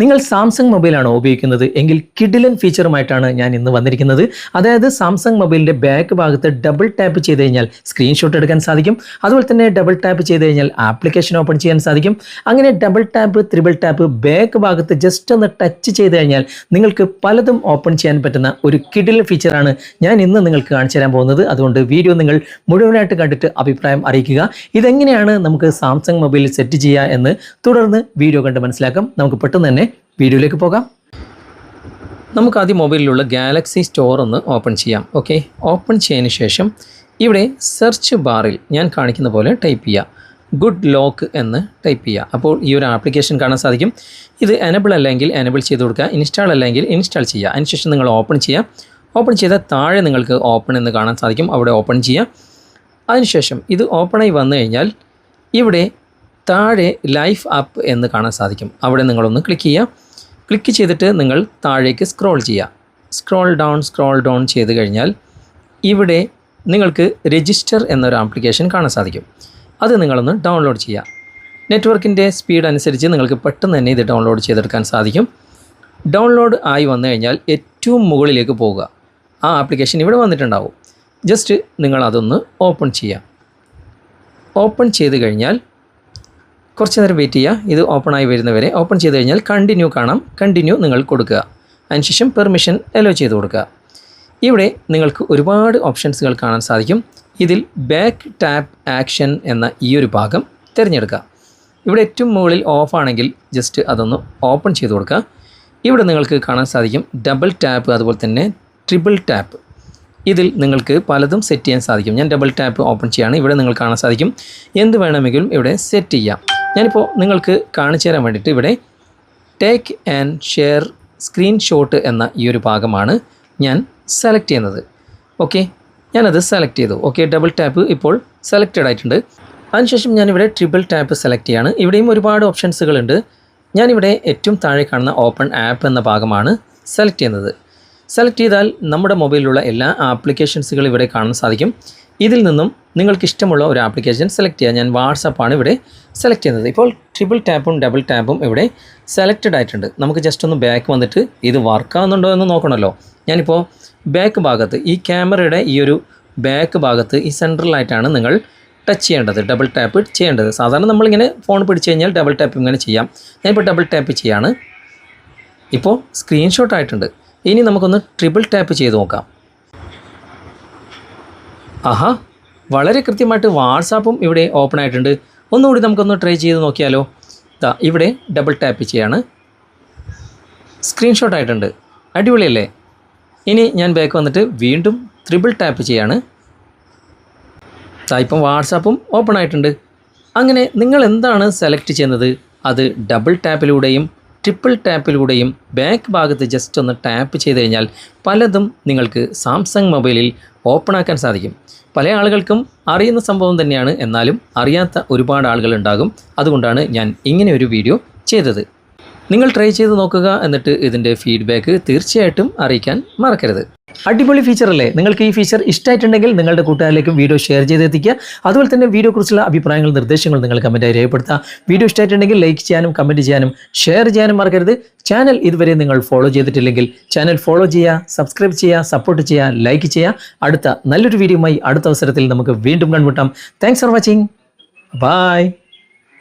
നിങ്ങൾ സാംസങ് മൊബൈലാണ് ഉപയോഗിക്കുന്നത്? എങ്കിൽ കിഡിലൻ ഫീച്ചറുമായിട്ടാണ് ഞാൻ ഇന്ന് വന്നിരിക്കുന്നത്. അതായത് സാംസങ് മൊബൈലിന്റെ ബാക്ക് ഭാഗത്ത് ഡബിൾ ടാപ്പ് ചെയ്ത് കഴിഞ്ഞാൽ സ്ക്രീൻഷോട്ട് എടുക്കാൻ സാധിക്കും. അതുപോലെ തന്നെ ഡബിൾ ടാപ്പ് ചെയ്ത് കഴിഞ്ഞാൽ ആപ്ലിക്കേഷൻ ഓപ്പൺ ചെയ്യാൻ സാധിക്കും. അങ്ങനെ double tap triple tap back ഭാഗത്ത് ജസ്റ്റ് ഒന്ന് ടച്ച് ചെയ്ത് കഴിഞ്ഞാൽ നിങ്ങൾക്ക് പലതും ഓപ്പൺ ചെയ്യാൻ പറ്റുന്ന ഒരു കിഡിലൻ ഫീച്ചറാണ് ഞാൻ ഇന്ന് നിങ്ങൾക്ക് കാണിച്ചു തരാൻ പോകുന്നത്. അതുകൊണ്ട് വീഡിയോ നിങ്ങൾ മുഴുവനായിട്ട് കണ്ടിട്ട് അഭിപ്രായം അറിയിക്കുക. ഇതെങ്ങനെയാണ് നമുക്ക് സാംസങ് മൊബൈലിൽ സെറ്റ് ചെയ്യുക എന്ന് തുടർന്ന് വീഡിയോ കണ്ട് മനസ്സിലാക്കാം. നമുക്ക് പെട്ടെന്ന് തന്നെ വീഡിയോയിലേക്ക് പോകാം. നമുക്ക് ആദ്യം മൊബൈലിലുള്ള ഗാലക്സി സ്റ്റോർ ഒന്ന് ഓപ്പൺ ചെയ്യാം. ഓക്കെ ഓപ്പൺ ചെയ്തതിന് ശേഷം ഇവിടെ സെർച്ച് ബാറിൽ ഞാൻ കാണിക്കുന്ന പോലെ ടൈപ്പ് ചെയ്യുക ഗുഡ് ലോക്ക് എന്ന് ടൈപ്പ് ചെയ്യുക അപ്പോൾ ഈ ഒരു ആപ്ലിക്കേഷൻ കാണാൻ സാധിക്കും. ഇത് എനബിൾ അല്ലെങ്കിൽ എനബിൾ ചെയ്ത് കൊടുക്കുക ഇൻസ്റ്റാൾ അല്ലെങ്കിൽ ഇൻസ്റ്റാൾ ചെയ്യുക. അതിനുശേഷം നിങ്ങൾ ഓപ്പൺ ചെയ്യുക ഓപ്പൺ ചെയ്താൽ താഴെ നിങ്ങൾക്ക് ഓപ്പൺ എന്ന് കാണാൻ സാധിക്കും. അവിടെ ഓപ്പൺ ചെയ്യുക അതിനുശേഷം ഇത് ഓപ്പണായി വന്നു കഴിഞ്ഞാൽ ഇവിടെ താഴെ ലൈഫ് ആപ്പ് എന്ന് കാണാൻ സാധിക്കും. അവിടെ നിങ്ങളൊന്ന് ക്ലിക്ക് ചെയ്യുക. ക്ലിക്ക് ചെയ്തിട്ട് നിങ്ങൾ താഴേക്ക് സ്ക്രോൾ ചെയ്യുക. സ്ക്രോൾ ഡൗൺ സ്ക്രോൾ ഡൗൺ ചെയ്ത് കഴിഞ്ഞാൽ ഇവിടെ നിങ്ങൾക്ക് രജിസ്റ്റർ എന്നൊരു ആപ്ലിക്കേഷൻ കാണാൻ സാധിക്കും. അത് നിങ്ങളൊന്ന് ഡൗൺലോഡ് ചെയ്യുക. നെറ്റ്വർക്കിന്റെ സ്പീഡ് അനുസരിച്ച് നിങ്ങൾക്ക് പെട്ടെന്ന് തന്നെ ഇത് ഡൗൺലോഡ് ചെയ്തെടുക്കാൻ സാധിക്കും. ഡൗൺലോഡ് ആയി വന്നു കഴിഞ്ഞാൽ ഏറ്റവും മുകളിലേക്ക് പോവുക ആ ആപ്ലിക്കേഷൻ ഇവിടെ വന്നിട്ടുണ്ടാവും. ജസ്റ്റ് നിങ്ങൾ അതൊന്ന് ഓപ്പൺ ചെയ്യുക. ഓപ്പൺ ചെയ്ത് കഴിഞ്ഞാൽ കുറച്ച് നേരം വെയിറ്റ് ചെയ്യുക. ഇത് ഓപ്പൺ ആയി വരുന്നവരെ ഓപ്പൺ ചെയ്ത് കഴിഞ്ഞാൽ കണ്ടിന്യൂ കാണാം. കണ്ടിന്യൂ നിങ്ങൾ കൊടുക്കുക. അതിനുശേഷം പെർമിഷൻ അലോ ചെയ്ത് കൊടുക്കുക. ഇവിടെ നിങ്ങൾക്ക് ഒരുപാട് ഓപ്ഷൻസുകൾ കാണാൻ സാധിക്കും. ഇതിൽ ബാക്ക് ടാപ്പ് ആക്ഷൻ എന്ന ഈ ഒരു ഭാഗം തിരഞ്ഞെടുക്കുക. ഇവിടെ ഏറ്റവും മുകളിൽ ഓഫാണെങ്കിൽ ജസ്റ്റ് അതൊന്ന് ഓപ്പൺ ചെയ്ത് കൊടുക്കുക. ഇവിടെ നിങ്ങൾക്ക് കാണാൻ സാധിക്കും ഡബിൾ ടാപ്പ് അതുപോലെ തന്നെ ട്രിപ്പിൾ ടാപ്പ് ഇതിൽ നിങ്ങൾക്ക് പലതും സെറ്റ് ചെയ്യാൻ സാധിക്കും. ഞാൻ ഡബിൾ ടാപ്പ് ഓപ്പൺ ചെയ്യാണ്. ഇവിടെ നിങ്ങൾ കാണാൻ സാധിക്കും. എന്ത് വേണമെങ്കിലും ഇവിടെ സെറ്റ് ചെയ്യാം. ഞാനിപ്പോൾ നിങ്ങൾക്ക് കാണിച്ചു തരാൻ വേണ്ടിയിട്ട് ഇവിടെ ടേക്ക് ആൻഡ് ഷെയർ സ്ക്രീൻഷോട്ട് എന്ന ഈ ഒരു ഭാഗമാണ് ഞാൻ സെലക്ട് ചെയ്യുന്നത്. ഓക്കെ ഞാനത് സെലക്ട് ചെയ്തു. ഓക്കെ ഡബിൾ ടാപ്പ് ഇപ്പോൾ സെലക്റ്റഡ് ആയിട്ടുണ്ട്. അതിനുശേഷം ഞാനിവിടെ ട്രിപ്പിൾ ടാപ്പ് സെലക്ട് ചെയ്യാണ്. ഇവിടെയും ഒരുപാട് ഓപ്ഷൻസുകളുണ്ട് ഞാനിവിടെ ഏറ്റവും താഴെ കാണുന്ന ഓപ്പൺ ആപ്പ് എന്ന ഭാഗമാണ് സെലക്ട് ചെയ്യുന്നത്. സെലക്ട് ചെയ്താൽ നമ്മുടെ മൊബൈലിലുള്ള എല്ലാ ആപ്ലിക്കേഷൻസുകളും ഇവിടെ കാണാൻ സാധിക്കും. ഇതിൽ നിന്നും നിങ്ങൾക്ക് ഇഷ്ടമുള്ള ഒരു ആപ്ലിക്കേഷൻ സെലക്ട് ചെയ്യുക ഞാൻ വാട്സപ്പാണ് ഇവിടെ സെലക്ട് ചെയ്യുന്നത്. ഇപ്പോൾ ട്രിപ്പിൾ ടാപ്പും ഡബിൾ ടാപ്പും ഇവിടെ സെലക്റ്റഡ് ആയിട്ടുണ്ട്. നമുക്ക് ജസ്റ്റ് ഒന്ന് ബാക്ക് വന്നിട്ട് ഇത് വർക്കാവുന്നുണ്ടോ എന്ന് നോക്കണമല്ലോ. ഞാനിപ്പോൾ ബാക്ക് ഭാഗത്ത് ഈ ക്യാമറയുടെ ഈ ഒരു ബാക്ക് ഭാഗത്ത് ഈ സെൻട്രലായിട്ടാണ് നിങ്ങൾ ടച്ച് ചെയ്യേണ്ടത് ഡബിൾ ടാപ്പ് ചെയ്യേണ്ടത്. സാധാരണ നമ്മളിങ്ങനെ ഫോൺ പിടിച്ച് കഴിഞ്ഞാൽ ഡബിൾ ടാപ്പ് ഇങ്ങനെ ചെയ്യാം. ഞാനിപ്പോൾ ഡബിൾ ടാപ്പ് ചെയ്യാണ്. ഇപ്പോൾ സ്ക്രീൻഷോട്ട് ആയിട്ടുണ്ട്. ഇനി നമുക്കൊന്ന് ട്രിപ്പിൾ ടാപ്പ് ചെയ്ത് നോക്കാം. ആഹാ വളരെ കൃത്യമായിട്ട് വാട്സാപ്പും ഇവിടെ ഓപ്പൺ ആയിട്ടുണ്ട്. ഒന്നുകൂടി നമുക്കൊന്ന് ട്രൈ ചെയ്ത് നോക്കിയാലോ. ഇതാ ഇവിടെ ഡബിൾ ടാപ്പ് ചെയ്യാണ്. സ്ക്രീൻഷോട്ട് ആയിട്ടുണ്ട്. അടിപൊളിയല്ലേ? ഇനി ഞാൻ ബാക്ക് വന്നിട്ട് വീണ്ടും ത്രിബിൾ ടാപ്പ് ചെയ്യാണ്. ദാ ഇപ്പം വാട്സാപ്പും ഓപ്പൺ ആയിട്ടുണ്ട്. അങ്ങനെ നിങ്ങൾ എന്താണ് സെലക്ട് ചെയ്യുന്നത്? അത് ഡബിൾ ടാപ്പിലൂടെയും ട്രിപ്പിൾ ടാപ്പിലൂടെയും ബാക്ക് ഭാഗത്ത് ജസ്റ്റ് ഒന്ന് ടാപ്പ് ചെയ്ത് കഴിഞ്ഞാൽ പലതും നിങ്ങൾക്ക് സാംസങ് മൊബൈലിൽ ഓപ്പൺ ആക്കാൻ സാധിക്കും. പല ആളുകൾക്കും അറിയുന്ന സംഭവം തന്നെയാണ്. എന്നാലും അറിയാത്ത ഒരുപാട് ആളുകൾ ഉണ്ടാകും. അതുകൊണ്ടാണ് ഞാൻ ഇങ്ങനെ ഒരു വീഡിയോ ചെയ്തത്. നിങ്ങൾ ട്രൈ ചെയ്ത് നോക്കുക എന്നിട്ട് ഇതിന്റെ ഫീഡ്ബാക്ക് തീർച്ചയായിട്ടും അറിയിക്കാൻ മറക്കരുത്. അടിപൊളി ഫീച്ചർ അല്ലേ? നിങ്ങൾക്ക് ഈ ഫീച്ചർ ഇഷ്ടമായിട്ടുണ്ടെങ്കിൽ നിങ്ങളുടെ കൂട്ടുകാരിലേക്കും വീഡിയോ ഷെയർ ചെയ്തെത്തിക്കുക. അതുപോലെ തന്നെ വീഡിയോ കുറിച്ചുള്ള അഭിപ്രായങ്ങൾ നിർദ്ദേശങ്ങൾ നിങ്ങൾ കമന്റായി രേഖപ്പെടുത്തുക. വീഡിയോ ഇഷ്ടമായിട്ടുണ്ടെങ്കിൽ ലൈക്ക് ചെയ്യാനും കമന്റ് ചെയ്യാനും ഷെയർ ചെയ്യാനും മറക്കരുത്. ചാനൽ ഇതുവരെ നിങ്ങൾ ഫോളോ ചെയ്തിട്ടില്ലെങ്കിൽ ചാനൽ ഫോളോ ചെയ്യുക സബ്സ്ക്രൈബ് ചെയ്യുക സപ്പോർട്ട് ചെയ്യുക ലൈക്ക് ചെയ്യുക. അടുത്ത നല്ലൊരു വീഡിയോയുമായി അടുത്ത അവസരത്തിൽ നമുക്ക് വീണ്ടും കണ്ടുമുട്ടാം. Thanks for watching bye